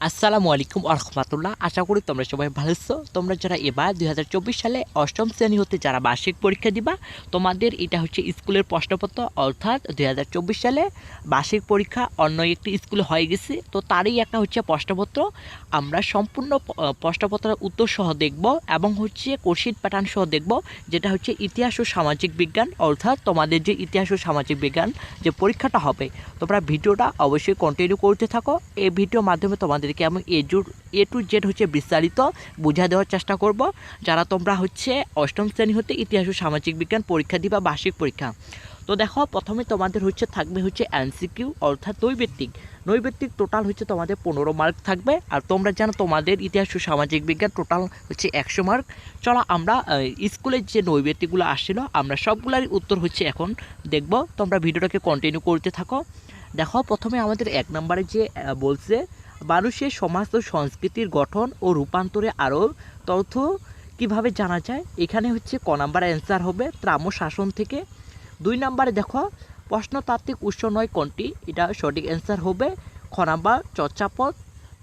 আসসালামু আলাইকুম আরহামাতুল্লাহ আশা করি তোমরা সবাই ভালো আছো। তোমরা যারা এবার দুই হাজার চব্বিশ সালে অষ্টম শ্রেণি হতে যারা বার্ষিক পরীক্ষা দিবা, তোমাদের এটা হচ্ছে স্কুলের প্রশ্নপত্র। অর্থাৎ দুই হাজার চব্বিশ সালে বার্ষিক পরীক্ষা অন্য একটি স্কুলে হয়ে গেছে। তো তারই একটা হচ্ছে প্রশ্নপত্র। আমরা সম্পূর্ণ প্রশ্নপত্রের উত্তর সহ দেখব এবং হচ্ছে কোর্সিট প্যাটার্ন সহ দেখব, যেটা হচ্ছে ইতিহাস ও সামাজিক বিজ্ঞান। অর্থাৎ তোমাদের যে ইতিহাস ও সামাজিক বিজ্ঞান যে পরীক্ষাটা হবে, তোমরা ভিডিওটা অবশ্যই কন্টিনিউ করতে থাকো। এই ভিডিওর মাধ্যমে তোমাদেরকে আমি এ জু এ টু জেড হচ্ছে বিস্তারিত বুঝা দেওয়ার চেষ্টা করব। যারা তোমরা হচ্ছে অষ্টম শ্রেণি হতে ইতিহাস ও সামাজিক বিজ্ঞান পরীক্ষা দিবা, বার্ষিক পরীক্ষা। তো দেখো, প্রথমে তোমাদের হচ্ছে থাকবে হচ্ছে এনসিকিউ অর্থাৎ নৈবেত্তিক। নৈবেত্তিক টোটাল হচ্ছে তোমাদের পনেরো মার্ক থাকবে। আর তোমরা জানো তোমাদের ইতিহাস ও সামাজিক বিজ্ঞান টোটাল হচ্ছে একশো মার্ক চলো আমরা স্কুলের যে নৈবেত্তিকগুলো আসছিল, আমরা সবগুলোরই উত্তর হচ্ছে এখন দেখব। তোমরা ভিডিওটাকে কন্টিনিউ করতে থাকো। দেখো, প্রথমে আমাদের এক নম্বরে যে বলছে মানুষের সমাজ ও সংস্কৃতির গঠন ও রূপান্তরে আরও তথ্য কীভাবে জানা যায়? এখানে হচ্ছে ক নাম্বার অ্যান্সার হবে ত্রাম্য শাসন থেকে। দুই নাম্বারে দেখো, প্রশ্নতাত্ত্বিক উৎস নয় কোনটি? এটা সঠিক অ্যান্সার হবে খ নাম্বার চর্চাপদ।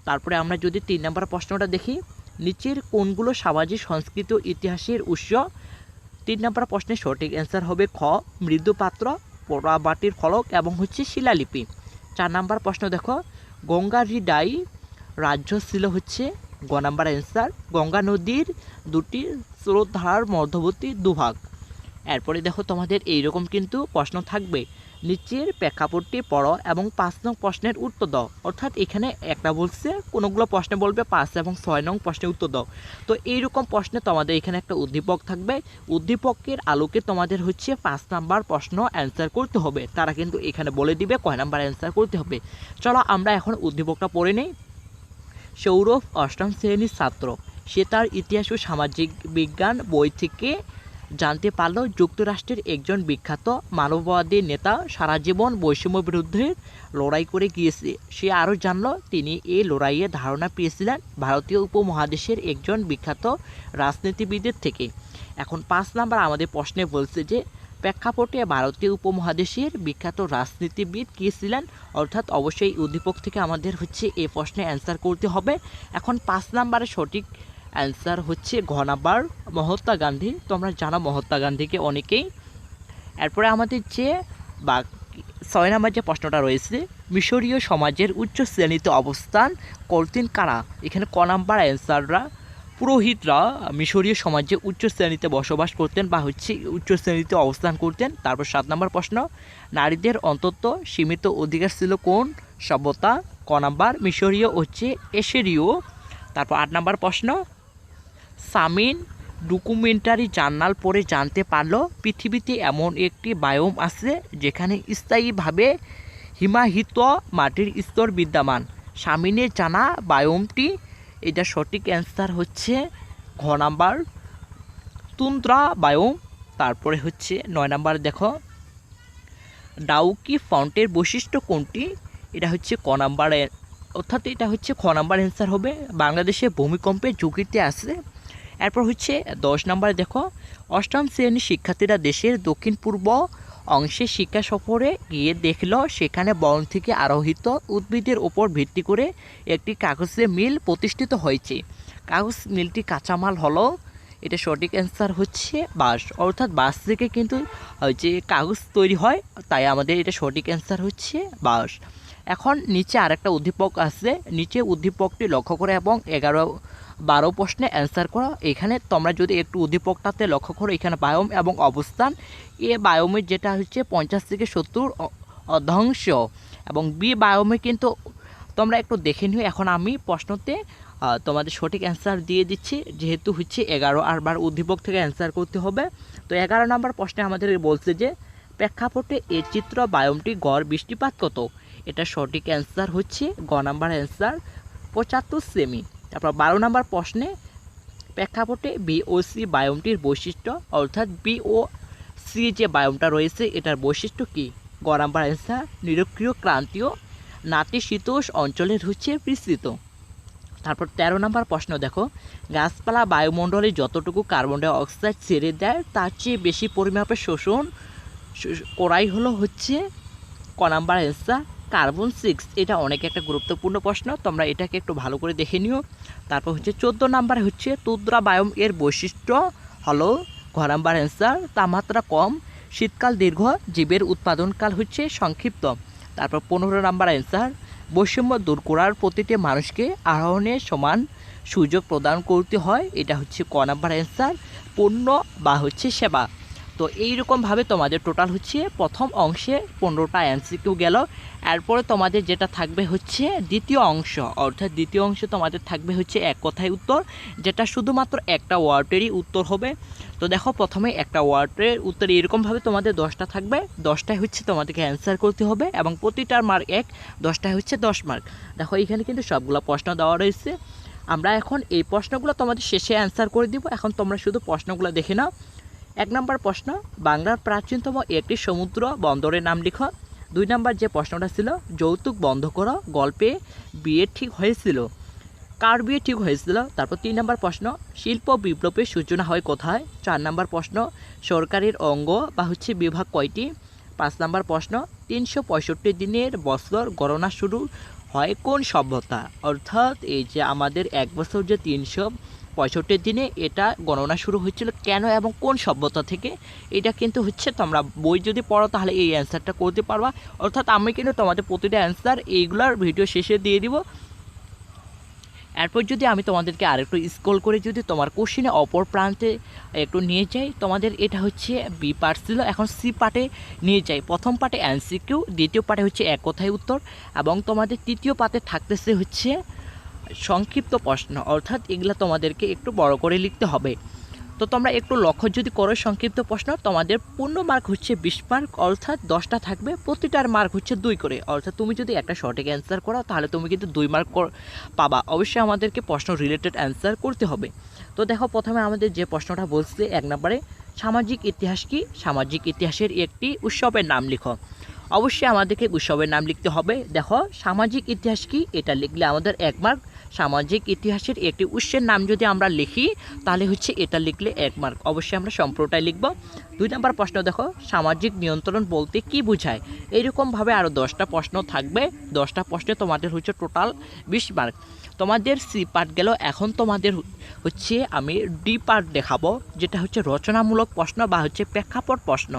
তারপরে আমরা যদি তিন নাম্বার প্রশ্নটা দেখি, নিচের কোনগুলো সামাজিক, সংস্কৃতি ইতিহাসের উৎস? তিন নম্বর প্রশ্নের সঠিক অ্যান্সার হবে খ মৃদুপাত্র পোড়াবাটির ফলক এবং হচ্ছে শিলালিপি। চার নাম্বার প্রশ্ন দেখো গঙ্গা হৃদাই রাজ্য ছিল হচ্ছে গ নাম্বার অ্যান্সার গঙ্গা নদীর দুটি স্রোতধারার মধ্যবর্তী দুভাগ। এরপরে দেখো তোমাদের এইরকম কিন্তু প্রশ্ন থাকবে। নিচের প্রেক্ষাপটটি পড়ো এবং পাঁচ নং প্রশ্নের উত্তর দাও। অর্থাৎ এখানে একটা বলছে, কোনোগুলো প্রশ্নে বলবে, পাঁচ এবং ছয় নং প্রশ্নের উত্তর দাও। তো এইরকম প্রশ্নে তোমাদের এখানে একটা উদ্দীপক থাকবে। উদ্দীপকের আলোকে তোমাদের হচ্ছে পাঁচ নাম্বার প্রশ্ন অ্যান্সার করতে হবে। তারা কিন্তু এখানে বলে দিবে কয় নাম্বার অ্যান্সার করতে হবে। চলো আমরা এখন উদ্দীপকটা পড়ে নেই। সৌরভ অষ্টম শ্রেণির ছাত্র। সে তার ইতিহাস ও সামাজিক বিজ্ঞান বই থেকে জানতে পারল যুক্তরাষ্ট্রের একজন বিখ্যাত মানববাদী নেতা সারা জীবন বৈষম্য বিরুদ্ধে লড়াই করে গিয়েছে। সে আরও জানল, তিনি এই লড়াইয়ের ধারণা পেয়েছিলেন ভারতীয় উপমহাদেশের একজন বিখ্যাত রাজনীতিবিদের থেকে। এখন পাঁচ নাম্বার আমাদের প্রশ্নে বলছে যে, প্রেক্ষাপটে ভারতীয় উপমহাদেশের বিখ্যাত রাজনীতিবিদ কে ছিলেন? অর্থাৎ অবশ্যই উদ্দীপক থেকে আমাদের হচ্ছে এই প্রশ্নে অ্যান্সার করতে হবে। এখন পাঁচ নাম্বারে সঠিক অ্যান্সার হচ্ছে ঘ নাম্বার মহাত্মা গান্ধী। তোমরা জানো মহাত্মা গান্ধীকে অনেকেই। এরপরে আমাদের যে বা ছয় নাম্বার যে প্রশ্নটা রয়েছে, মিশরীয় সমাজের উচ্চ শ্রেণীতে অবস্থান করতেন কারা? এখানে ক নাম্বার অ্যান্সাররা পুরোহিতরা মিশরীয় সমাজে উচ্চ শ্রেণীতে বসবাস করতেন বা হচ্ছে উচ্চ শ্রেণীতে অবস্থান করতেন। তারপর সাত নম্বর প্রশ্ন, নারীদের অন্তত সীমিত অধিকার ছিল কোন? সভ্যতা। ক নাম্বার, মিশরীয় হচ্ছে এশেরীয়। তারপর আট নম্বর প্রশ্ন সামিন ডকুমেন্টারি জার্নাল পড়ে জানতে পারল পৃথিবীতে এমন একটি বায়োম আছে যেখানে স্থায়ীভাবে হিমাহিত মাটির স্তর বিদ্যমান। সামিনের জানা বায়োমটি, এটা সঠিক অ্যান্সার হচ্ছে ঘ নাম্বার তুন্দ্রা বায়োম, তারপরে হচ্ছে নয় নাম্বার দেখো। ডাউকি ফাউন্টের বৈশিষ্ট্য কোনটি? এটা হচ্ছে ক নাম্বারে অর্থাৎ এটা হচ্ছে খ নাম্বার অ্যান্সার হবে। বাংলাদেশে ভূমিকম্পের ঝুঁকিতে আছে এরপর হচ্ছে দশ নম্বরে, দেখো, অষ্টম শ্রেণির শিক্ষার্থীরা দেশের দক্ষিণ পূর্ব অংশে শিক্ষা সফরে গিয়ে দেখল, সেখানে বন থেকে আরোহিত উদ্ভিদের ওপর ভিত্তি করে একটি কাগজের মিল প্রতিষ্ঠিত হয়েছে। কাগজ মিলটি কাঁচামাল হলো, এটা সঠিক অ্যান্সার হচ্ছে বাঁশ। অর্থাৎ বাঁশ থেকে কিন্তু যে কাগজ তৈরি হয়, তাই আমাদের এটা সঠিক অ্যান্সার হচ্ছে বাঁশ। এখন নিচে আরেকটা উদ্দীপক আছে, নিচে উদ্দীপকটি লক্ষ্য করে এবং এগারো বারো প্রশ্নে অ্যান্সার করো। এখানে তোমরা যদি একটু উদ্দীপকটাতে লক্ষ্য করো, এখানে বায়োম এবং অবস্থান। এ বায়োমের যেটা হচ্ছে পঞ্চাশ থেকে সত্তর অ- অধ্যাংশ এবং বি বায়োমে কিন্তু তোমরা একটু দেখে নিও। এখন আমি প্রশ্নতে তোমাদের সঠিক অ্যান্সার দিয়ে দিচ্ছি। যেহেতু হচ্ছে এগারো আর বার উদ্দীপক থেকে অ্যান্সার করতে হবে। তো এগারো নম্বর প্রশ্নে আমাদের বলছে যে, প্রেক্ষাপটে এ চিত্র বায়োমটি গড় বৃষ্টিপাত কত? এটা সঠিক অ্যান্সার হচ্ছে গ নাম্বার অ্যান্সার পঁচাত্তর সেমি তারপর বারো নম্বর প্রশ্নে প্রেক্ষাপটে বিওসি বায়োমটির বৈশিষ্ট্য, অর্থাৎ বিও সি যে বায়োমটা রয়েছে, এটার বৈশিষ্ট্য কী? গ নাম্বার অ্যান্সার নিরক্ষীয় ক্রান্তীয় নাতিশীতোষ অঞ্চলের হচ্ছে বিস্তৃত। তারপর তেরো নম্বর প্রশ্ন, দেখো, গাছপালা বায়ুমণ্ডলে যতটুকু কার্বন ডাই অক্সাইড ছেড়ে দেয়, তার চেয়ে বেশি পরিমাপে শোষণ শোষ- করাই হলো হচ্ছে ক নাম্বার অ্যান্সার কার্বন সিক্স, এটা অনেক একটা গুরুত্বপূর্ণ প্রশ্ন, তোমরা এটাকে একটু ভালো করে দেখে নিও। তারপর হচ্ছে চোদ্দ নাম্বার হচ্ছে তুদ্রা বায়ম এর বৈশিষ্ট্য হলো, ঘ নাম্বার অ্যান্সার তাপমাত্রা কম, শীতকাল দীর্ঘ, জীবের উৎপাদনকাল হচ্ছে সংক্ষিপ্ত। তারপর পনেরো নাম্বার অ্যান্সার বৈষম্য দূর করার প্রতিটি মানুষকে আহরণের সমান সুযোগ প্রদান করতে হয়, এটা হচ্ছে ক নাম্বার অ্যান্সার পণ্য বা হচ্ছে সেবা। তো এইরকমভাবে তোমাদের টোটাল হচ্ছে প্রথম অংশে পনেরোটা এমসিকিউ গেল। এরপরে তোমাদের যেটা থাকবে হচ্ছে দ্বিতীয় অংশ। অর্থাৎ দ্বিতীয় অংশে তোমাদের থাকবে হচ্ছে এক কথায় উত্তর, যেটা শুধুমাত্র একটা ওয়ার্ডেরই উত্তর হবে। তো দেখো, প্রথমে একটা ওয়ার্ডের উত্তর এরকমভাবে তোমাদের দশটা থাকবে। দশটায় হচ্ছে তোমাদেরকে অ্যান্সার করতে হবে এবং প্রতিটার মার্ক এক, দশটায় হচ্ছে দশ মার্ক দেখো এখানে কিন্তু সবগুলো প্রশ্ন দেওয়া রয়েছে। আমরা এখন এই প্রশ্নগুলো তোমাদের শেষে অ্যান্সার করে দিব। এখন তোমরা শুধু প্রশ্নগুলো দেখে নাও। এক নম্বর প্রশ্ন, বাংলার প্রাচীনতম একটি সমুদ্র বন্দরের নাম লিখো। দুই নম্বর যে প্রশ্নটা ছিল, যৌতুক বন্ধ করো, গল্পে বিয়ে ঠিক হয়েছিল। কার বিয়ে ঠিক হয়েছিল? তারপর তিন নম্বর প্রশ্ন, শিল্প বিপ্লবের সূচনা হয় কোথায়? চার নম্বর প্রশ্ন, সরকারের অঙ্গ বা হচ্ছে বিভাগ কয়টি? পাঁচ নম্বর প্রশ্ন, তিনশো পঁয়ষট্টি দিনের বছর গণনা শুরু হয় কোন সভ্যতা? অর্থাৎ এই যে আমাদের এক বছর যে তিনশো পঁয়ষট্টি দিনে এটা গণনা শুরু হয়েছিল কেন এবং কোন সভ্যতা থেকে? এটা কিন্তু হচ্ছে তোমরা বই যদি পড়ো তাহলে এই অ্যান্সারটা করতে পারবা। অর্থাৎ আমি কিন্তু তোমাদের প্রতিটা অ্যান্সার এইগুলার ভিডিও শেষে দিয়ে দিব। এরপর যদি আমি তোমাদেরকে আরেকটু স্ক্রল করে যদি তোমার কোশ্চিনে অপর প্রান্তে একটু নিয়ে যাই, তোমাদের এটা হচ্ছে বি পার্ট ছিল। এখন সি পার্টে নিয়ে যাই। প্রথম পার্টে এনসিকিউ দ্বিতীয় পার্টে হচ্ছে এক কথায় উত্তর এবং তোমাদের তৃতীয় পাতে থাকতেছে হচ্ছে সংক্ষিপ্ত প্রশ্ন, অর্থাৎ এগুলা তোমাদেরকে একটু বড় করে লিখতে হবে। তো তোমরা একটু লক্ষ্য যদি করো সংক্ষিপ্ত প্রশ্ন, তোমাদের পূর্ণ মার্ক হচ্ছে বিশ মার্ক অর্থাৎ দশটা থাকবে প্রতিটার মার্ক হচ্ছে দুই করে। অর্থাৎ তুমি যদি একটা সঠিক অ্যান্সার করো, তাহলে তুমি কিন্তু দুই মার্ক পাবা। অবশ্যই আমাদেরকে প্রশ্ন রিলেটেড অ্যান্সার করতে হবে। তো দেখো, প্রথমে আমাদের যে প্রশ্নটা বলছে এক নম্বরে, সামাজিক ইতিহাস কি? সামাজিক ইতিহাসের একটি উৎসবের নাম লিখো। অবশ্যই আমাদেরকে উৎসবের নাম লিখতে হবে। দেখো, সামাজিক ইতিহাস কি? এটা লিখলে আমাদের এক মার্ক সামাজিক ইতিহাসের একটি উৎসের নাম যদি আমরা লিখি, তাহলে হচ্ছে এটা লিখলে এক মার্ক অবশ্যই আমরা সম্পূর্ণটাই লিখব। দুই নম্বর প্রশ্ন দেখো, সামাজিক নিয়ন্ত্রণ বলতে কি বোঝায়? এইরকমভাবে আরও দশটা প্রশ্ন থাকবে। দশটা প্রশ্নে তোমাদের হচ্ছে টোটাল বিশ মার্ক তোমাদের সি পার্ট গেল, এখন তোমাদের হচ্ছে আমি ডি পার্ট দেখাবো, যেটা হচ্ছে রচনামূলক প্রশ্ন বা হচ্ছে প্রেক্ষাপট প্রশ্ন।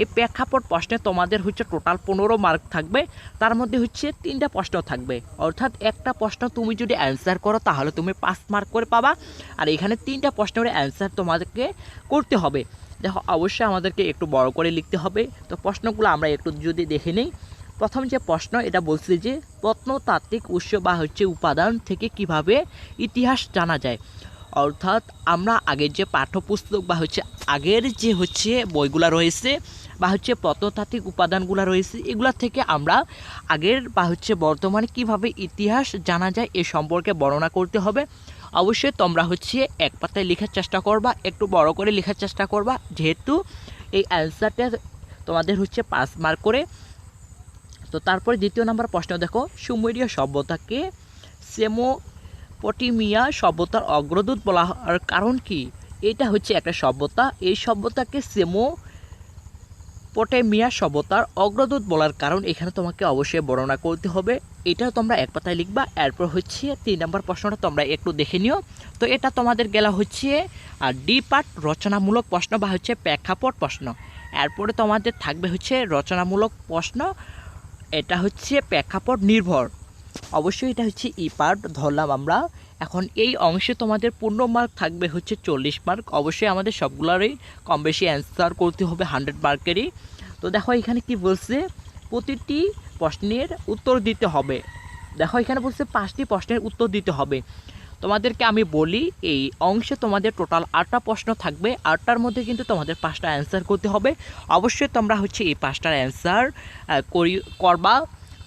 এই প্রেক্ষাপট প্রশ্নে তোমাদের হচ্ছে টোটাল পনেরো মার্ক থাকবে, তার মধ্যে হচ্ছে তিনটা প্রশ্ন থাকবে। অর্থাৎ একটা প্রশ্ন তুমি যদি অ্যান্সার করো, তাহলে তুমি পাঁচ মার্ক করে পাবা। আর এখানে তিনটা প্রশ্নের অ্যান্সার তোমাদেরকে করতে হবে। দেখো, অবশ্যই আমাদেরকে একটু বড় করে লিখতে হবে। তো প্রশ্নগুলো আমরা একটু যদি দেখে নিই, প্রথম যে প্রশ্ন, এটা বলছে যে, প্রত্নতাত্ত্বিক উৎস বা হচ্ছে উপাদান থেকে কীভাবে ইতিহাস জানা যায়? অর্থাৎ আমরা আগের যে পাঠ্যপুস্তক বা হচ্ছে আগের যে হচ্ছে বইগুলা রয়েছে বা হচ্ছে প্রত্নতাত্ত্বিক উপাদানগুলো রয়েছে, এগুলা থেকে আমরা আগের বা হচ্ছে বর্তমানে কীভাবে ইতিহাস জানা যায়, এ সম্পর্কে বর্ণনা করতে হবে। অবশ্যই তোমরা হচ্ছে এক পাতায় লেখার চেষ্টা করবা, একটু বড় করে লেখার চেষ্টা করবা। যেহেতু এই অ্যান্সারটা তোমাদের হচ্ছে পাঁচ মার্ক করে। তো তারপরে দ্বিতীয় নাম্বার প্রশ্ন দেখো, সুমেরীয় সভ্যতাকে সেমোপটিমিয়া সভ্যতার অগ্রদূত বলা কারণ কি? এটা হচ্ছে একটা সভ্যতা। এই সভ্যতাকে সেমো পটেমিয়া সভ্যতার অগ্রদূত বলার কারণ এখানে তোমাকে অবশ্যই বর্ণনা করতে হবে। এটা তোমরা এক পাতায় লিখবা, এরপর হচ্ছে তিন নম্বর প্রশ্নটা তোমরা একটু দেখে নিও। তো এটা তোমাদের গেলা হচ্ছে আর ডি পার্ট, রচনামূলক প্রশ্ন বা হচ্ছে প্রেক্ষাপট প্রশ্ন। এরপরে তোমাদের থাকবে হচ্ছে রচনামূলক প্রশ্ন, এটা হচ্ছে প্রেক্ষাপট নির্ভর। অবশ্যই এটা হচ্ছে ই পার্ট, ধরলাম আমরা। এখন এই অংশে তোমাদের পূর্ণ মার্ক থাকবে হচ্ছে চল্লিশ মার্ক অবশ্যই আমাদের সবগুলোরই কম বেশি অ্যান্সার করতে হবে হান্ড্রেড মার্কেরই তো দেখো এখানে কি বলছে, প্রতিটি প্রশ্নের উত্তর দিতে হবে। দেখো এখানে বলছে পাঁচটি প্রশ্নের উত্তর দিতে হবে। তোমাদেরকে আমি বলি, এই অংশে তোমাদের টোটাল আটটা প্রশ্ন থাকবে। আটটার মধ্যে কিন্তু তোমাদের পাঁচটা অ্যান্সার করতে হবে। অবশ্যই তোমরা হচ্ছে এই পাঁচটার অ্যান্সার করি, করবা।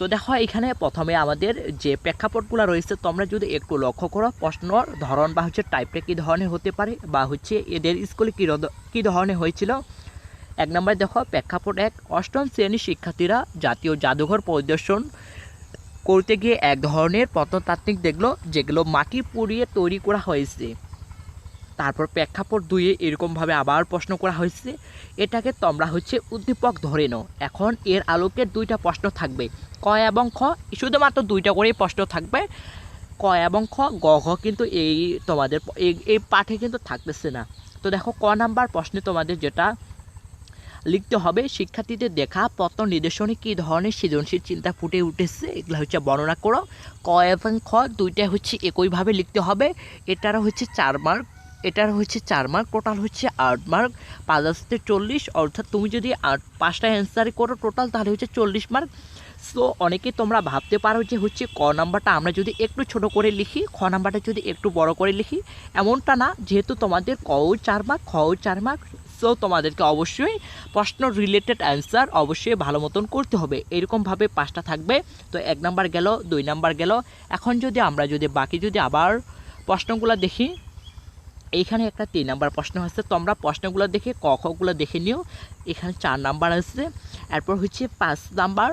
তো দেখো, এখানে প্রথমে আমাদের যে প্রেক্ষাপটগুলো রয়েছে, তোমরা যদি একটু লক্ষ্য করো, প্রশ্নর ধরন বা হচ্ছে টাইপটা কী ধরনের হতে পারে বা হচ্ছে এদের স্কুলে কী কী ধরনের হয়েছিল। এক নম্বরে দেখো, প্রেক্ষাপট এক, অষ্টম শ্রেণির শিক্ষার্থীরা জাতীয় জাদুঘর পরিদর্শন করতে গিয়ে এক ধরনের প্রত্নতাত্ত্বিক দেখল, যেগুলো মাটি পুড়িয়ে তৈরি করা হয়েছে। তারপর প্রেক্ষাপট দুইয়ে এরকমভাবে আবার প্রশ্ন করা হয়েছে। এটাকে তোমরা হচ্ছে উদ্দীপক ধরে নাও। এখন এর আলোকে দুইটা প্রশ্ন থাকবে। ক এবং খ, শুধুমাত্র দুইটা করেই প্রশ্ন থাকবে। ক এবং খ, গ, ঘ কিন্তু এই তোমাদের এই এই পাঠে কিন্তু থাকতেছে না। তো দেখো, ক নাম্বার প্রশ্নে তোমাদের যেটা লিখতে হবে, শিক্ষার্থীদের দেখা পত্র নির্দেশনে কী ধরনের সৃজনশীল চিন্তা ফুটে উঠেছে, এগুলো হচ্ছে বর্ণনা করো। ক এবং খ দুইটা হচ্ছে একইভাবে লিখতে হবে। এটারও হচ্ছে চার মার্ক এটার হচ্ছে চার মার্ক টোটাল হচ্ছে আট মার্ক পাঁচ আসতে চল্লিশ, অর্থাৎ তুমি যদি আট, পাঁচটা অ্যান্সার করো টোটাল তাহলে হচ্ছে চল্লিশ মার্ক সো অনেকে তোমরা ভাবতে পারো যে হচ্ছে ক নাম্বারটা আমরা যদি একটু ছোট করে লিখি, খ নাম্বারটা যদি একটু বড় করে লিখি, এমনটা না, যেহেতু তোমাদের কও চার মার্ক খও চার মার্ক সো তোমাদেরকে অবশ্যই প্রশ্ন রিলেটেড অ্যান্সার অবশ্যই ভালো মতন করতে হবে। এরকমভাবে পাঁচটা থাকবে। তো এক নাম্বার গেল, দুই নাম্বার গেল। এখন যদি আমরা যদি বাকি যদি আবার প্রশ্নগুলো দেখি এইখানে একটা তিন নাম্বার প্রশ্ন আছে তোমরা প্রশ্নগুলো দেখে ক, খগুলো দেখে নিও। এখানে চার নাম্বার আছে, এরপর হচ্ছে পাঁচ নাম্বার।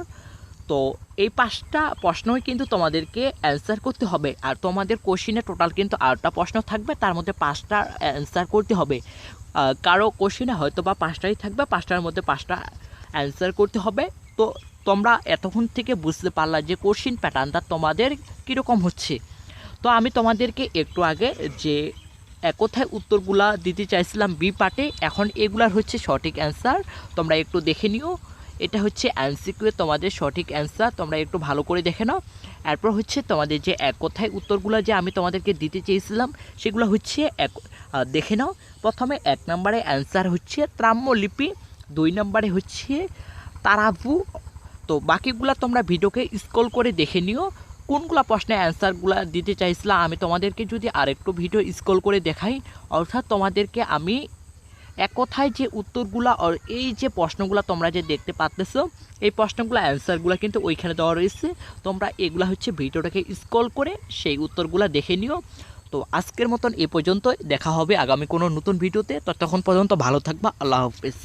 তো এই পাঁচটা প্রশ্নই কিন্তু তোমাদেরকে অ্যান্সার করতে হবে। আর তোমাদের কোশ্চিনে টোটাল কিন্তু আটটা প্রশ্ন থাকবে, তার মধ্যে পাঁচটা অ্যান্সার করতে হবে। কারও কোশ্চিনে হয়তো বা পাঁচটাই থাকবে, পাঁচটার মধ্যে পাঁচটা অ্যান্সার করতে হবে। তো তোমরা এতক্ষণ থেকে বুঝতে পারলা যে কোশ্চিন প্যাটার্নটা তোমাদের কীরকম হচ্ছে। তো আমি তোমাদেরকে একটু আগে যে কথায় উত্তরগুলা দিতে চাইছিলাম বি পার্টে, এখন এগুলার হচ্ছে সঠিক অ্যান্সার। তোমরা একটু দেখে নিও। এটা হচ্ছে অ্যান্সিকিউ তোমাদের সঠিক অ্যান্সার, তোমরা একটু ভালো করে দেখে নাও। এরপর হচ্ছে তোমাদের যে এক কথায় উত্তরগুলো যে আমি তোমাদেরকে দিতে চেয়েছিলাম, সেগুলো হচ্ছে এক দেখে নাও। প্রথমে এক নম্বরে অ্যান্সার হচ্ছে ত্রাম্যলিপি, দুই নম্বরে হচ্ছে তারাভু। তো বাকিগুলো তোমরা ভিডিওকে স্ক্রল করে দেখে নিও। কোনগুলো প্রশ্নে অ্যান্সারগুলো দিতে চাইছিলাম আমি তোমাদেরকে যদি আরেকটু ভিডিও স্ক্রল করে দেখাই, অর্থাৎ তোমাদেরকে আমি এক কথায় যে উত্তরগুলা আর এই যে প্রশ্নগুলো তোমরা যে দেখতে পাচ্তেছো এই প্রশ্নগুলো অ্যান্সারগুলো কিন্তু ওইখানে দেওয়া রয়েছে। তোমরা এগুলা হচ্ছে ভিডিওটাকে স্ক্রল করে সেই উত্তরগুলো দেখে নিও। তো আজকের মতন এ পর্যন্ত দেখা হবে আগামী কোনো নতুন ভিডিওতে ততক্ষণ পর্যন্ত ভালো থাকবা, আল্লাহ হাফিজ।